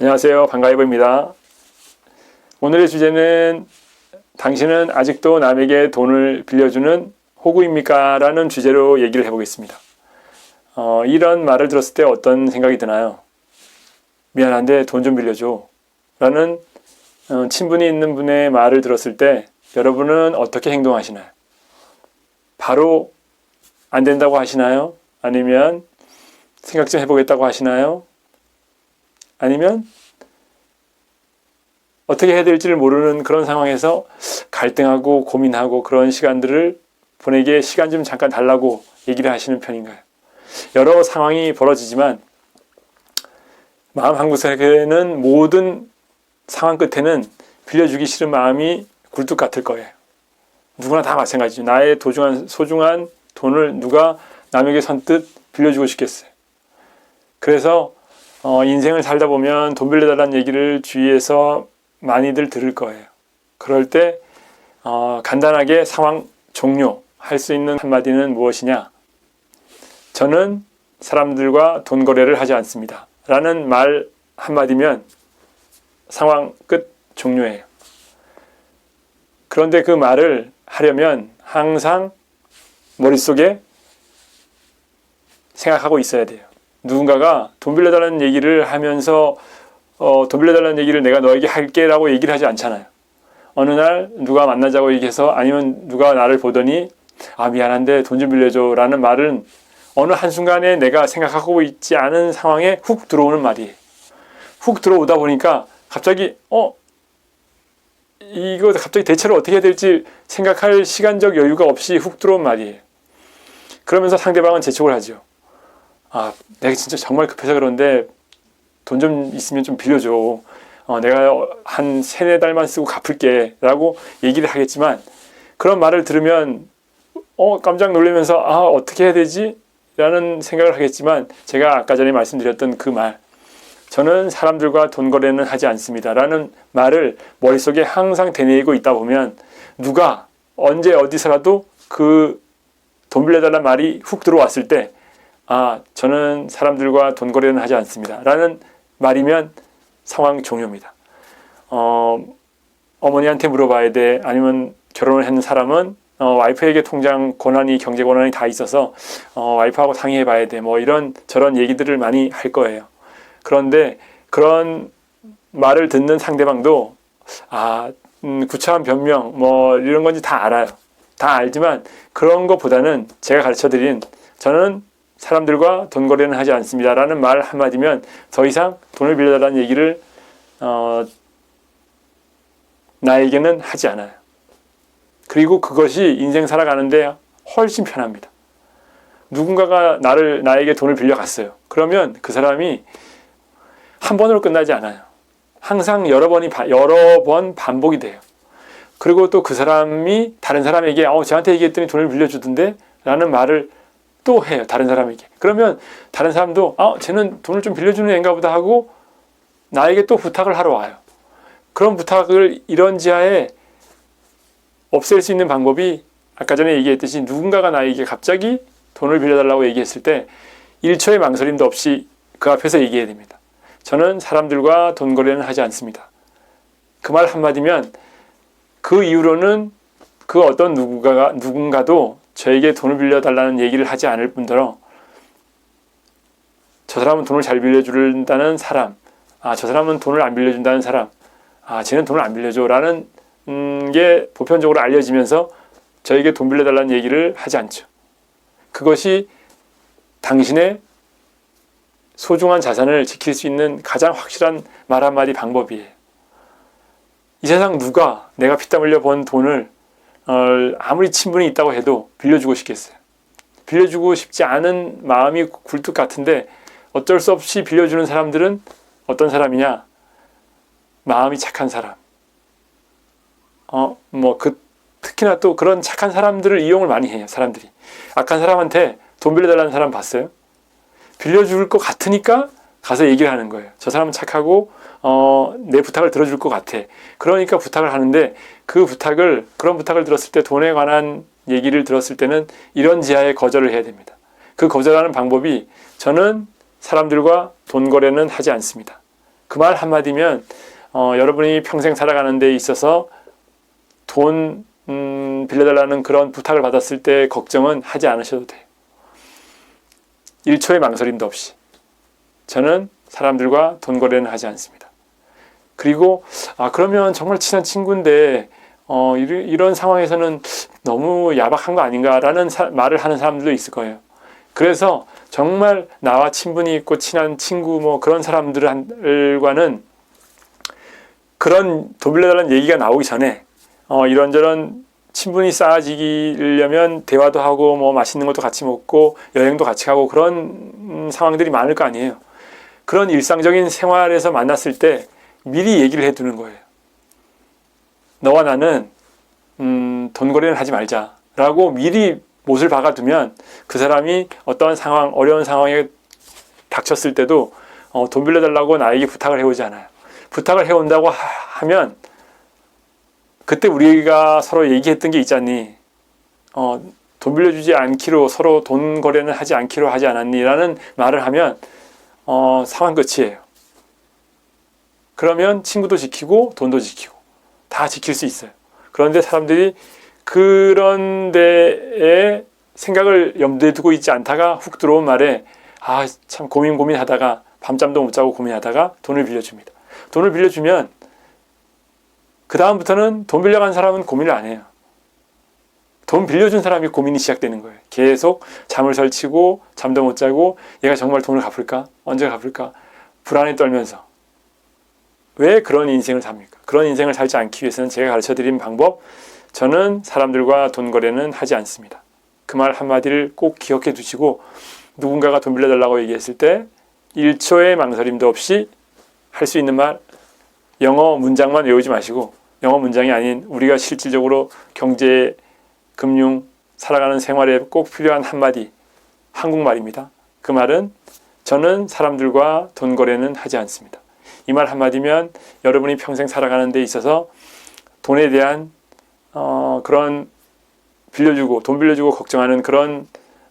안녕하세요. 반가이버입니다. 오늘의 주제는 당신은 아직도 남에게 돈을 빌려주는 호구입니까? 라는 주제로 얘기를 해보겠습니다. 어, 이런 말을 들었을 때 어떤 생각이 드나요? 미안한데 돈 좀 빌려줘. 라는 어, 친분이 있는 분의 말을 들었을 때 여러분은 어떻게 행동하시나요? 바로 안 된다고 하시나요? 아니면 생각 좀 해보겠다고 하시나요? 아니면 어떻게 해야 될지를 모르는 그런 상황에서 갈등하고 고민하고 그런 시간들을 보내기에 시간 좀 잠깐 달라고 얘기를 하시는 편인가요? 여러 상황이 벌어지지만 마음 한 구석에는 모든 상황 끝에는 빌려주기 싫은 마음이 굴뚝 같을 거예요. 누구나 다 마찬가지죠. 나의 도중한, 소중한 돈을 누가 남에게 선뜻 빌려주고 싶겠어요. 그래서 어, 인생을 살다 보면 돈 빌려달라는 얘기를 주위에서 많이들 들을 거예요. 그럴 때 어, 간단하게 상황 종료 할 수 있는 한마디는 무엇이냐? 저는 사람들과 돈 거래를 하지 않습니다. 라는 말 한마디면 상황 끝 종료예요. 그런데 그 말을 하려면 항상 머릿속에 생각하고 있어야 돼요. 누군가가 돈 빌려달라는 얘기를 하면서 어, 돈 빌려달라는 얘기를 내가 너에게 할게라고 얘기를 하지 않잖아요. 어느 날 누가 만나자고 얘기해서 아니면 누가 나를 보더니 아 미안한데 돈 좀 빌려줘라는 말은 어느 한순간에 내가 생각하고 있지 않은 상황에 훅 들어오는 말이에요. 훅 들어오다 보니까 갑자기 어 이거 갑자기 대처를 어떻게 해야 될지 생각할 시간적 여유가 없이 훅 들어온 말이에요. 그러면서 상대방은 재촉을 하죠. 아, 내가 진짜 정말 급해서 그런데 돈 좀 있으면 좀 빌려줘. 어, 내가 한 세네 달만 쓰고 갚을게. 라고 얘기를 하겠지만, 그런 말을 들으면, 어, 깜짝 놀라면서, 아, 어떻게 해야 되지? 라는 생각을 하겠지만, 제가 아까 전에 말씀드렸던 그 말, 저는 사람들과 돈 거래는 하지 않습니다. 라는 말을 머릿속에 항상 되뇌이고 있다 보면, 누가 언제 어디서라도 그 돈 빌려달라는 말이 훅 들어왔을 때, 아, 저는 사람들과 돈 거래는 하지 않습니다. 라는 말이면 상황 종료입니다. 어, 어머니한테 물어봐야 돼. 아니면 결혼을 했는 사람은 어, 와이프에게 통장 권한이, 경제 권한이 다 있어서 어, 와이프하고 상의해 봐야 돼. 뭐 이런 저런 얘기들을 많이 할 거예요. 그런데 그런 말을 듣는 상대방도 아, 음, 구차한 변명 뭐 이런 건지 다 알아요. 다 알지만 그런 것보다는 제가 가르쳐 드린 저는 사람들과 돈 거래는 하지 않습니다라는 말 한마디면 더 이상 돈을 빌려달라는 얘기를 어, 나에게는 하지 않아요. 그리고 그것이 인생 살아가는데 훨씬 편합니다. 누군가가 나를 나에게 돈을 빌려갔어요. 그러면 그 사람이 한 번으로 끝나지 않아요. 항상 여러 번이 여러 번 반복이 돼요. 그리고 또 그 사람이 다른 사람에게 어 저한테 얘기했더니 돈을 빌려주던데 라는 말을 또 해요. 다른 사람에게. 그러면 다른 사람도 아, 쟤는 돈을 좀 빌려주는 애인가 보다 하고 나에게 또 부탁을 하러 와요. 그런 부탁을 이런 지하에 없앨 수 있는 방법이 아까 전에 얘기했듯이 누군가가 나에게 갑자기 돈을 빌려달라고 얘기했을 때 1초의 망설임도 없이 그 앞에서 얘기해야 됩니다. 저는 사람들과 돈 거래는 하지 않습니다. 그 말 한마디면 그 이후로는 그 어떤 누군가가, 누군가도 저에게 돈을 빌려달라는 얘기를 하지 않을 뿐더러 저 사람은 돈을 잘 빌려준다는 사람, 아, 저 사람은 돈을 안 빌려준다는 사람, 아, 쟤는 돈을 안 빌려줘라는 음, 게 보편적으로 알려지면서 저에게 돈 빌려달라는 얘기를 하지 않죠. 그것이 당신의 소중한 자산을 지킬 수 있는 가장 확실한 말 한마디 방법이에요. 이 세상 누가 내가 피땀 흘려 번 돈을 어, 아무리 친분이 있다고 해도 빌려주고 싶겠어요. 빌려주고 싶지 않은 마음이 굴뚝 같은데 어쩔 수 없이 빌려주는 사람들은 어떤 사람이냐? 마음이 착한 사람. 어, 뭐, 그, 특히나 또 그런 착한 사람들을 이용을 많이 해요, 사람들이. 악한 사람한테 돈 빌려달라는 사람 봤어요? 빌려줄 것 같으니까 가서 얘기를 하는 거예요. 저 사람은 착하고, 어, 내 부탁을 들어줄 것 같아. 그러니까 부탁을 하는데 그 부탁을, 그런 부탁을 들었을 때 돈에 관한 얘기를 들었을 때는 이런 지하에 거절을 해야 됩니다. 그 거절하는 방법이 저는 사람들과 돈 거래는 하지 않습니다. 그 말 한마디면 어, 여러분이 평생 살아가는 데 있어서 돈 음, 빌려달라는 그런 부탁을 받았을 때 걱정은 하지 않으셔도 돼요. 1초의 망설임도 없이. 저는 사람들과 돈 거래는 하지 않습니다. 그리고 아 그러면 정말 친한 친구인데 어, 이런, 상황에서는 너무 야박한 거 아닌가라는 사, 말을 하는 사람들도 있을 거예요. 그래서 정말 나와 친분이 있고 친한 친구 뭐 그런 사람들과는 그런 돈 빌려달라는 얘기가 나오기 전에 어, 이런저런 친분이 쌓아지려면 대화도 하고 뭐 맛있는 것도 같이 먹고 여행도 같이 가고 그런 음, 상황들이 많을 거 아니에요. 그런 일상적인 생활에서 만났을 때 미리 얘기를 해두는 거예요. 너와 나는 음, 돈 거래는 하지 말자라고 미리 못을 박아두면 그 사람이 어떤 상황 어려운 상황에 닥쳤을 때도 어, 돈 빌려달라고 나에게 부탁을 해오지 않아요. 부탁을 해온다고 하 면 그때 우리가 서로 얘기했던 게 있잖니. 어, 돈 빌려주지 않기로 서로 돈 거래는 하지 않기로 하지 않았니라는 말을 하면 어, 상황 끝이에요. 그러면 친구도 지키고 돈도 지키고 다 지킬 수 있어요. 그런데 사람들이 그런 데에 생각을 염두에 두고 있지 않다가 훅 들어온 말에 아 참 고민 고민하다가 밤잠도 못 자고 고민하다가 돈을 빌려줍니다. 돈을 빌려주면 그 다음부터는 돈 빌려간 사람은 고민을 안 해요. 돈 빌려준 사람이 고민이 시작되는 거예요. 계속 잠을 설치고 잠도 못 자고 얘가 정말 돈을 갚을까? 언제 갚을까? 불안에 떨면서 왜 그런 인생을 삽니까? 그런 인생을 살지 않기 위해서는 제가 가르쳐 드린 방법 저는 사람들과 돈 거래는 하지 않습니다. 그 말 한마디를 꼭 기억해 두시고 누군가가 돈 빌려달라고 얘기했을 때 1초의 망설임도 없이 할 수 있는 말 영어 문장만 외우지 마시고 영어 문장이 아닌 우리가 실질적으로 경제, 금융, 살아가는 생활에 꼭 필요한 한마디 한국말입니다. 그 말은 저는 사람들과 돈 거래는 하지 않습니다. 이 말 한마디면 여러분이 평생 살아가는 데 있어서 돈에 대한 어, 그런 빌려주고 돈 빌려주고 걱정하는 그런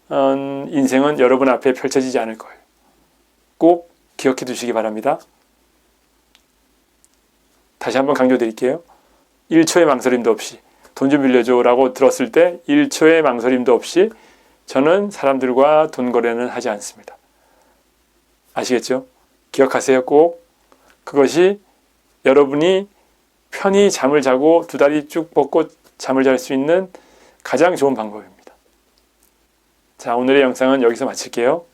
어, 인생은 여러분 앞에 펼쳐지지 않을 거예요. 꼭 기억해 두시기 바랍니다. 다시 한번 강조드릴게요. 1초의 망설임도 없이 돈 좀 빌려줘라고 들었을 때 1초의 망설임도 없이 저는 사람들과 돈 거래는 하지 않습니다. 아시겠죠? 기억하세요. 꼭 그것이 여러분이 편히 잠을 자고 두 다리 쭉 뻗고 잠을 잘 수 있는 가장 좋은 방법입니다. 자, 오늘의 영상은 여기서 마칠게요.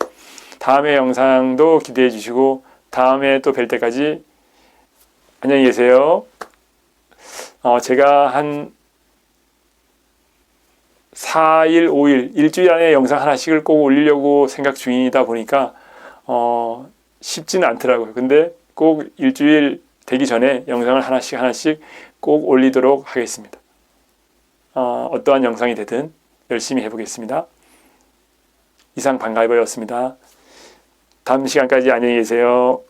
다음의 영상도 기대해 주시고 다음에 또 뵐 때까지 안녕히 계세요. 어, 제가 한 4일, 5일, 일주일 안에 영상 하나씩을 꼭 올리려고 생각 중이다 보니까 어, 쉽지는 않더라고요. 근데 꼭 일주일 되기 전에 영상을 하나씩 하나씩 꼭 올리도록 하겠습니다. 어, 어떠한 영상이 되든 열심히 해보겠습니다. 이상 반가이버였습니다. 다음 시간까지 안녕히 계세요.